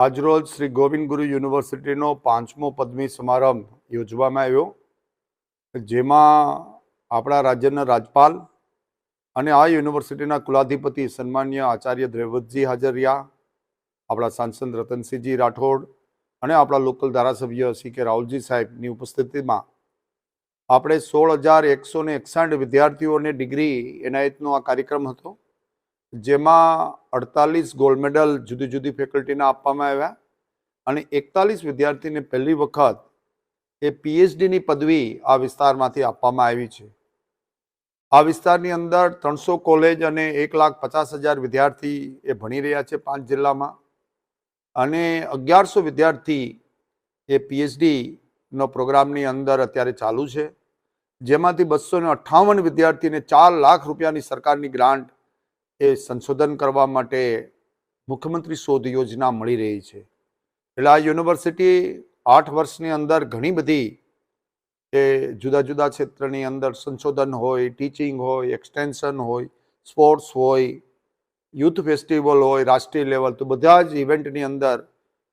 આજરોજ શ્રી ગોવિંદ ગુરુ યુનિવર્સિટીનો પાંચમો પદવી સમારંભ યોજવામાં આવ્યો. જેમાં આપણા રાજ્યના રાજપાલ અને આ યુનિવર્સિટીના કુલાધિપતિ સન્માન્ય આચાર્ય દ્રેવતજી હાજર રહ્યા. આપણા સાંસદ રતનસિંહજી રાઠોડ અને આપણા લોકલ ધારાસભ્ય સી કે રાહુલજી સાહેબની ઉપસ્થિતિમાં આપણે સોળ હજાર એકસો ને એકસાઠ વિદ્યાર્થીઓને ડિગ્રી એનાયતનો આ કાર્યક્રમ હતો. જેમાં અડતાલીસ ગોલ્ડ મેડલ જુદી જુદી ફેકલ્ટીના આપવામાં આવ્યા અને એકતાલીસ વિદ્યાર્થીને પહેલી વખત એ પીએચડીની પદવી આ વિસ્તારમાંથી આપવામાં આવી છે. આ વિસ્તારની અંદર ત્રણસો કોલેજ અને એક લાખ પચાસ હજાર વિદ્યાર્થી એ ભણી રહ્યા છે પાંચ જિલ્લામાં અને અગિયારસો વિદ્યાર્થી એ પીએચડીનો પ્રોગ્રામની અંદર અત્યારે ચાલુ છે. જેમાંથી બસો અઠ્ઠાવન વિદ્યાર્થીને ચાર લાખ રૂપિયાની સરકારની ગ્રાન્ટ એ સંશોધન કરવા માટે મુખ્યમંત્રી શોધ યોજના મળી રહી છે. એટલે આ યુનિવર્સિટી આઠ વર્ષની અંદર ઘણી બધી એ જુદા જુદા ક્ષેત્રની અંદર સંશોધન હોય, ટીચિંગ હોય, એક્સટેન્શન હોય, સ્પોર્ટ્સ હોય, યુથ ફેસ્ટિવલ હોય, રાષ્ટ્રીય લેવલ, તો બધા જ ઇવેન્ટની અંદર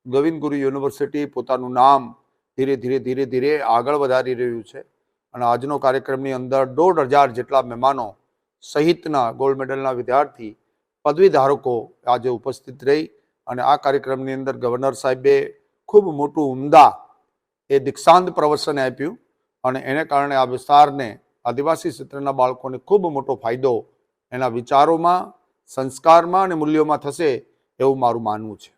ગોવિંદ ગુરુ યુનિવર્સિટી પોતાનું નામ ધીરે ધીરે ધીરે ધીરે આગળ વધારી રહ્યું છે. અને આજનો કાર્યક્રમની અંદર દોઢ હજાર જેટલા મહેમાનો સહિતના ગોલ્ડ મેડલના વિદ્યાર્થી પદવી ધારકો આજે ઉપસ્થિત રહી અને આ કાર્યક્રમની અંદર ગવર્નર સાહેબે ખૂબ મોટું ઉમદા એ દીક્ષાંત પ્રવચન આપ્યું અને એને કારણે આ વિસ્તારને, આદિવાસી ક્ષેત્રના બાળકોને ખૂબ મોટો ફાયદો એના વિચારોમાં, સંસ્કારમાં અને મૂલ્યોમાં થશે એવું મારું માનવું છે.